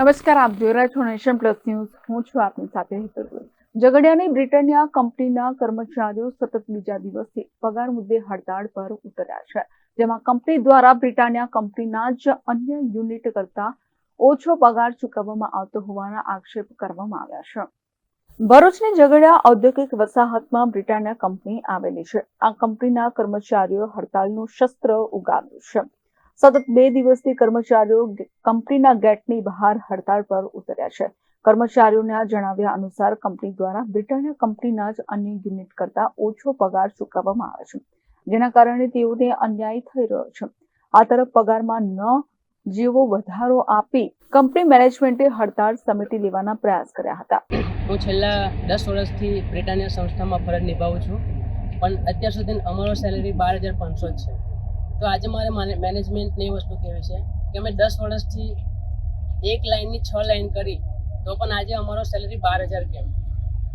નમસ્કાર, આપ જોઈ રહ્યા છો નેશન પ્લસ ન્યૂઝ. હું છું આપની સાથે હેતર. ઝઘડિયાની બ્રિટાનિયા કંપનીના કર્મચારીઓ સતત બીજા દિવસથી પગાર મુદ્દે હડતાળ પર ઉતર્યા છે, જેમાં કંપની દ્વારા બ્રિટાનિયા કંપનીના જ અન્ય યુનિટ કરતા ઓછો પગાર ચૂકવવામાં આવતો હોવાના આક્ષેપ કરવામાં આવ્યા છે. ભરૂચની ઝઘડિયા ઔદ્યોગિક વસાહતમાં બ્રિટાનિયા કંપની આવેલી છે. આ કંપનીના કર્મચારીઓ હડતાળનું શસ્ત્ર ઉગામ્યું છે. સતત બે દિવસથી કર્મચારીઓ કંપનીના ગેટની બહાર હડતાળ પર ઉતર્યા છે. કર્મચારીઓના જણાવ્યા અનુસાર કંપની દ્વારા બ્રિટાનિયા કંપનીના જ અન્ય યુનિટ કરતા ઓછો પગાર ચૂકવવામાં આવે છે, જેના કારણે તેઓને અન્યાય થઈ રહ્યો છે. આ તરફ પગારમાં ન જેવો વધારો આપી કંપની મેનેજમેન્ટે હડતાળ સમિતિ લેવાના પ્રયાસ કર્યા હતા. હું છેલ્લા દસ વર્ષથી બ્રિટાનિયા સંસ્થામાં ફરજ નિભાવું છું, પણ અત્યાર સુધી અમારો સેલેરી બાર હજાર પાંચસો છે. તો આજે મારે માને- મેનેજમેન્ટને એ વસ્તુ કહેવી છે કે અમે દસ વર્ષથી એક લાઇનની છ લાઇન કરી, તો પણ આજે અમારો સેલેરી બાર હજાર કેમ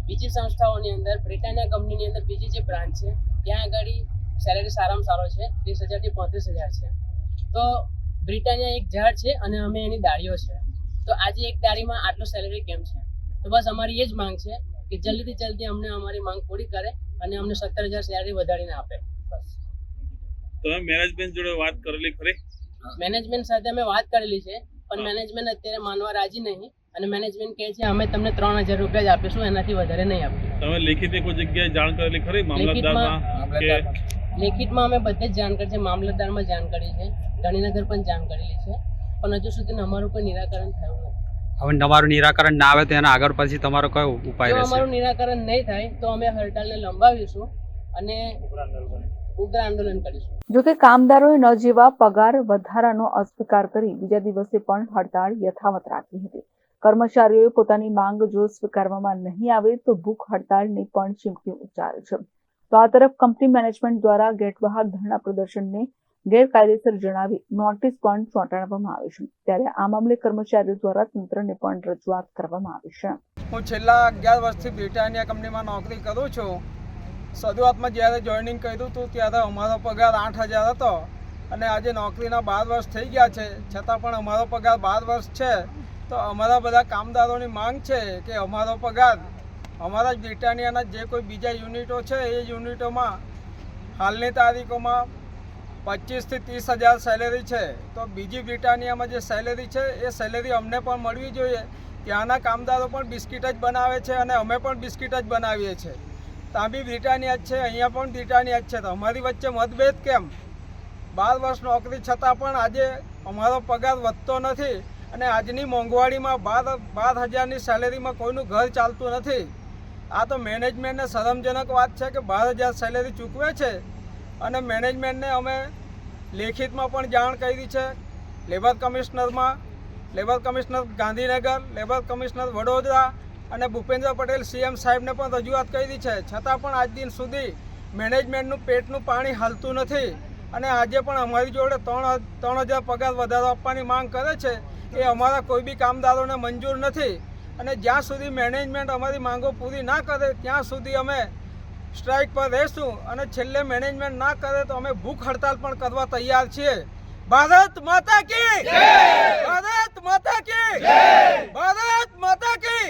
બીજી સંસ્થાઓની અંદર, બ્રિટાનિયા કંપનીની અંદર બીજી જે બ્રાન્ચ છે, ત્યાં આગળ સેલેરી સારામાં સારો છે, ત્રીસ હજારથી પાંત્રીસ હજાર છે. તો બ્રિટાનિયા એક ઝાડ છે અને અમે એની ડાળીઓ છે. તો આજે એક ડાળીમાં આટલો સેલેરી કેમ છે? તો બસ અમારી એ જ માંગ છે કે જલ્દીથી જલ્દી અમને અમારી માંગ પૂરી કરે અને અમને સત્તર હજાર સેલરી વધારીને આપે. તમે મેનેજમેન્ટ જોડે વાત કરેલી ખરી? મેનેજમેન્ટ સાથે અમે વાત કરેલી છે પણ મેનેજમેન્ટ અત્યારે માનવા રાજી નહીં અને મેનેજમેન્ટ કહે છે અમે તમને ત્રણ હજાર રૂપિયા જ આપીશું એનાથી વધારે નહીં આપીશું. તમે લેખિતની કોઈ જગ્યાએ જાણ કરેલી ખરી? મામલતદારમાં કે લેખિતમાં અમે બધે જ જાણ કરી છે મામલતદારમાં જાણ કરી છે ગાંધીનગર પણ જાણ કરેલી છે પણ હજુ સુધી અમારું કોઈ નિરાકરણ થયું નથી. હવે તમારું નિરાકરણ ના આવે તો એના આગળ પછી તમારો કયો ઉપાય રહેશે? અમારું નિરાકરણ નહીં થાય તો અમે હડતાલને લંબાવીશું અને ઉગ્ર આંદોલન કરીશું. જોકે કામદારોએ ન જેવા પગાર વધારાનો અસ્વીકાર કરી બીજા દિવસે પણ હડતાળ યથાવત રાખી હતી. કર્મચારીઓએ પોતાની માંગ જો સ્વીકારવામાં નહીં આવે તો ભૂખ હડતાળની પણ ચીમકી ઉચ્ચારી છે. તો આ તરફ કંપની મેનેજમેન્ટ દ્વારા ગેટ બહાર ધરણા પ્રદર્શનને ગેરકાયદેસર જણાવી નોટિસ પણ ચોંટાડવામાં આવી છે. ત્યારે આ મામલે કર્મચારીઓ દ્વારા તંત્રને પણ રજૂઆત કરવામાં આવી છે. હું છેલ્લા અગિયાર વર્ષથી બ્રિટાનિયા કંપનીમાં નોકરી કરું છું. શરૂઆતમાં જ્યારે જોઈનિંગ કર્યું હતું ત્યારે અમારો પગાર આઠ હજાર હતો અને આજે નોકરીના બાર વર્ષ થઈ ગયા છે. છતાં પણ અમારો પગાર બાર વર્ષ છે. તો અમારા બધા કામદારોની માંગ છે કે અમારો પગાર અમારા જ બ્રિટાનિયાના જે કોઈ બીજા યુનિટો છે એ યુનિટોમાં હાલની તારીખોમાં પચીસથી ત્રીસ હજાર સેલેરી છે. તો બીજી બ્રિટાનિયામાં જે સેલેરી છે એ સેલેરી અમને પણ મળવી જોઈએ. ત્યાંના કામદારો પણ બિસ્કિટ જ બનાવે છે અને અમે પણ બિસ્કિટ જ બનાવીએ છીએ. ત્યાં બી બ્રિટાનિયા જ છે, અહીંયા પણ બ્રિટાનિયા જ છે. તો અમારી વચ્ચે મતભેદ કેમ? બાર વર્ષ નોકરી છતાં પણ આજે અમારો પગાર વધતો નથી અને આજની મોંઘવારીમાં બાર બાર હજારની સેલેરીમાં કોઈનું ઘર ચાલતું નથી. આ તો મેનેજમેન્ટને શરમજનક વાત છે કે બાર હજાર સેલેરી ચૂકવે છે અને મેનેજમેન્ટને અમે લેખિતમાં પણ જાણ કરી છે. Labour કમિશનરમાં, labour commissioner Gandhinagar, labour commissioner Vadodara અને ભૂપેન્દ્ર પટેલ સીએમ સાહેબને પણ રજૂઆત કરી છે. છતાં પણ આજ દિન સુધી મેનેજમેન્ટનું પેટનું પાણી હાલતું નથી અને આજે પણ અમારી જોડે ત્રણ ત્રણ હજાર પગાર વધારો આપવાની માંગ કરે છે એ અમારા કોઈ બી કામદારોને મંજૂર નથી. અને જ્યાં સુધી મેનેજમેન્ટ અમારી માંગો પૂરી ના કરે, ત્યાં સુધી અમે સ્ટ્રાઇક પર રહેશું અને છેલ્લે મેનેજમેન્ટ ના કરે તો અમે ભૂખ હડતાલ પણ કરવા તૈયાર છીએ. ભારત માતા કી ભારત માતા કી ભારત માતા કી